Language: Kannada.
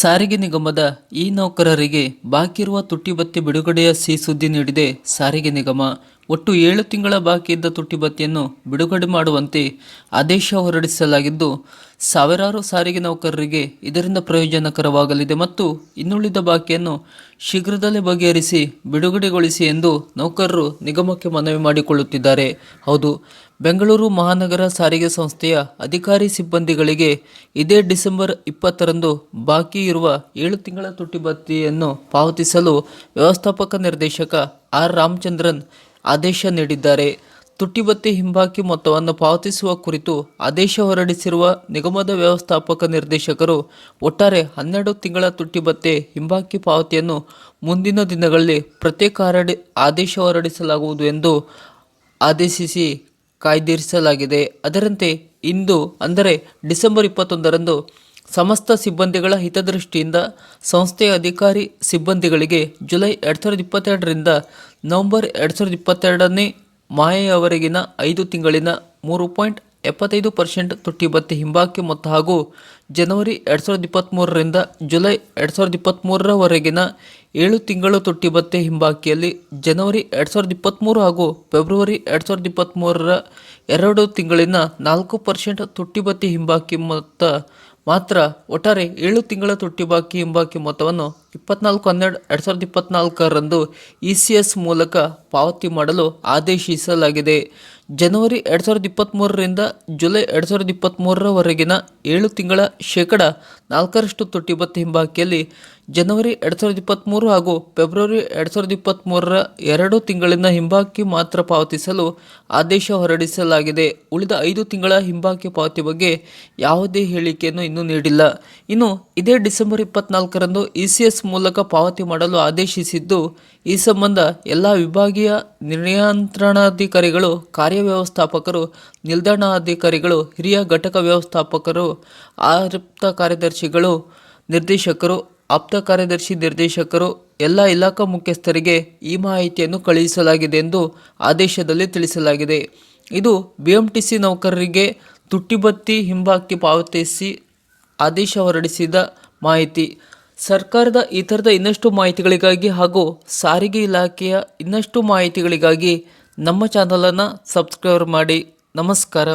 ಸಾರಿಗೆ ನಿಗಮದ ಈ ನೌಕರರಿಗೆ ಬಾಕಿರುವ ತುಟ್ಟಿಬತ್ತಿ ಬಿಡುಗಡೆಯ ಸಿಹಿ ಸುದ್ದಿ ನೀಡಿದೆ ಸಾರಿಗೆ ನಿಗಮ. ಒಟ್ಟು ಏಳು ತಿಂಗಳ ಬಾಕಿ ಇದ್ದ ಬಿಡುಗಡೆ ಮಾಡುವಂತೆ ಆದೇಶ ಹೊರಡಿಸಲಾಗಿದ್ದು, ಸಾವಿರಾರು ಸಾರಿಗೆ ನೌಕರರಿಗೆ ಇದರಿಂದ ಪ್ರಯೋಜನಕರವಾಗಲಿದೆ ಮತ್ತು ಇನ್ನುಳಿದ ಬಾಕಿಯನ್ನು ಶೀಘ್ರದಲ್ಲೇ ಬಗೆಹರಿಸಿ ಬಿಡುಗಡೆಗೊಳಿಸಿ ಎಂದು ನೌಕರರು ನಿಗಮಕ್ಕೆ ಮನವಿ ಮಾಡಿಕೊಳ್ಳುತ್ತಿದ್ದಾರೆ. ಹೌದು, ಬೆಂಗಳೂರು ಮಹಾನಗರ ಸಾರಿಗೆ ಸಂಸ್ಥೆಯ ಅಧಿಕಾರಿ ಸಿಬ್ಬಂದಿಗಳಿಗೆ ಇದೇ ಡಿಸೆಂಬರ್ ಇಪ್ಪತ್ತರಂದು ಬಾಕಿ ಇರುವ ಏಳು ತಿಂಗಳ ತುಟ್ಟಿಬತ್ತಿಯನ್ನು ಪಾವತಿಸಲು ವ್ಯವಸ್ಥಾಪಕ ನಿರ್ದೇಶಕ ಆರ್ ರಾಮಚಂದ್ರನ್ ಆದೇಶ ನೀಡಿದ್ದಾರೆ. ತುಟ್ಟಿಬತ್ತಿ ಹಿಂಬಾಕಿ ಮೊತ್ತವನ್ನು ಪಾವತಿಸುವ ಕುರಿತು ಆದೇಶ ಹೊರಡಿಸಿರುವ ನಿಗಮದ ವ್ಯವಸ್ಥಾಪಕ ನಿರ್ದೇಶಕರು ಒಟ್ಟಾರೆ ಹನ್ನೆರಡು ತಿಂಗಳ ತುಟ್ಟಿಬತ್ತೆ ಹಿಂಬಾಕಿ ಪಾವತಿಯನ್ನು ಮುಂದಿನ ದಿನಗಳಲ್ಲಿ ಪ್ರತ್ಯೇಕ ಹರಡಿ ಆದೇಶ ಹೊರಡಿಸಲಾಗುವುದು ಎಂದು ಆದೇಶಿಸಿ ಕಾಯ್ದಿರಿಸಲಾಗಿದೆ. ಅದರಂತೆ ಇಂದು, ಅಂದರೆ ಡಿಸೆಂಬರ್ ಇಪ್ಪತ್ತೊಂದರಂದು ಸಮಸ್ತ ಸಿಬ್ಬಂದಿಗಳ ಹಿತದೃಷ್ಟಿಯಿಂದ ಸಂಸ್ಥೆಯ ಅಧಿಕಾರಿ ಸಿಬ್ಬಂದಿಗಳಿಗೆ ಜುಲೈ ಎರಡು ಸಾವಿರದ ಇಪ್ಪತ್ತೆರಡರಿಂದ ನವೆಂಬರ್ ಎರಡು ಸಾವಿರದ ಇಪ್ಪತ್ತೆರಡನೇ ಮಾಯೆಯವರೆಗಿನ ಐದು ತಿಂಗಳಿನ ಮೂರು ಪಾಯಿಂಟ್ ಎಪ್ಪತ್ತೈದು ಪರ್ಸೆಂಟ್ ತುಟ್ಟಿ ಭತ್ಯೆ ಹಿಂಬಾಕಿ ಮೊತ್ತ ಹಾಗೂ ಜನವರಿ ಎರಡು ಸಾವಿರದ ಇಪ್ಪತ್ತ್ಮೂರರಿಂದ ಜುಲೈ ಎರಡು ಸಾವಿರದ ಇಪ್ಪತ್ತ್ಮೂರರವರೆಗಿನ ಏಳು ತಿಂಗಳು ತುಟ್ಟಿ ಭತ್ಯೆ ಹಿಂಬಾಕಿಯಲ್ಲಿ ಜನವರಿ ಎರಡು ಸಾವಿರದ ಇಪ್ಪತ್ತ್ಮೂರು ಹಾಗೂ ಫೆಬ್ರವರಿ ಎರಡು ಸಾವಿರದ ಇಪ್ಪತ್ತ್ಮೂರರ ಎರಡು ತಿಂಗಳಿನ ನಾಲ್ಕು ಪರ್ಸೆಂಟ್ ತುಟ್ಟಿ ಭತ್ಯೆ ಹಿಂಬಾಕಿ ಮೊತ್ತ ಮಾತ್ರ ಒಟ್ಟಾರೆ ಏಳು ತಿಂಗಳ ತುಟ್ಟಿ ಬಾಕಿ ಹಿಂಬಾಕಿ ಮೊತ್ತವನ್ನು ಇಪ್ಪತ್ನಾಲ್ಕು ಹನ್ನೆರಡು, ಎರಡು ಸಾವಿರದ ಇಪ್ಪತ್ನಾಲ್ಕರಂದು ಇ ಸಿ ಎಸ್ ಮೂಲಕ ಪಾವತಿ ಮಾಡಲು ಆದೇಶಿಸಲಾಗಿದೆ. ಜನವರಿ ಎರಡು ಸಾವಿರದ ಇಪ್ಪತ್ತ್ಮೂರರಿಂದ ಜುಲೈ ಎರಡು ಸಾವಿರದ ಇಪ್ಪತ್ತ್ಮೂರರವರೆಗಿನ ಏಳು ತಿಂಗಳ ಶೇಕಡ ನಾಲ್ಕರಷ್ಟು ತುಟ್ಟಿ ಭತ್ಯೆ ಹಿಂಬಾಕಿಯಲ್ಲಿ ಜನವರಿ ಎರಡು ಸಾವಿರದ ಇಪ್ಪತ್ತ್ಮೂರು ಹಾಗೂ ಫೆಬ್ರವರಿ ಎರಡು ಸಾವಿರದ ಇಪ್ಪತ್ತ್ಮೂರರ ಎರಡು ತಿಂಗಳಿನ ಹಿಂಬಾಕಿ ಮಾತ್ರ ಪಾವತಿಸಲು ಆದೇಶ ಹೊರಡಿಸಲಾಗಿದೆ. ಉಳಿದ ಐದು ತಿಂಗಳ ಹಿಂಬಾಕಿ ಪಾವತಿ ಬಗ್ಗೆ ಯಾವುದೇ ಹೇಳಿಕೆಯನ್ನು ಇನ್ನೂ ನೀಡಿಲ್ಲ. ಇನ್ನು ಇದೇ ಡಿಸೆಂಬರ್ ಇಪ್ಪತ್ನಾಲ್ಕರಂದು ಇ ಸಿ ಎಸ್ ಮೂಲಕ ಪಾವತಿ ಮಾಡಲು ಆದೇಶಿಸಿದ್ದು, ಈ ಸಂಬಂಧ ಎಲ್ಲ ವಿಭಾಗೀಯ ನಿಯಂತ್ರಣಾಧಿಕಾರಿಗಳು ಕಾರ್ಯವ್ಯವಸ್ಥಾಪಕರು, ನಿಲ್ದಾಣಾಧಿಕಾರಿಗಳು, ಹಿರಿಯ ಘಟಕ ವ್ಯವಸ್ಥಾಪಕರು ಆಪ್ತ ಕಾರ್ಯದರ್ಶಿಗಳು, ನಿರ್ದೇಶಕರು, ಆಪ್ತ ಕಾರ್ಯದರ್ಶಿ ನಿರ್ದೇಶಕರು, ಎಲ್ಲ ಇಲಾಖಾ ಮುಖ್ಯಸ್ಥರಿಗೆ ಈ ಮಾಹಿತಿಯನ್ನು ಕಳುಹಿಸಲಾಗಿದೆ ಎಂದು ಆದೇಶದಲ್ಲಿ ತಿಳಿಸಲಾಗಿದೆ. ಇದು ಬಿಎಂಟಿಸಿ ನೌಕರರಿಗೆ ತುಟ್ಟಿಬತ್ತಿ ಹಿಂಬಾಕಿ ಪಾವತಿಸಿ ಆದೇಶ ಹೊರಡಿಸಿದ ಮಾಹಿತಿ. ಸರ್ಕಾರದ ಇತರದ ಇನ್ನಷ್ಟು ಮಾಹಿತಿಗಳಿಗಾಗಿ ಹಾಗೂ ಸಾರಿಗೆ ಇಲಾಖೆಯ ಇನ್ನಷ್ಟು ಮಾಹಿತಿಗಳಿಗಾಗಿ ನಮ್ಮ ಚಾನಲನ್ನು ಸಬ್ಸ್ಕ್ರೈಬ್ ಮಾಡಿ. ನಮಸ್ಕಾರ.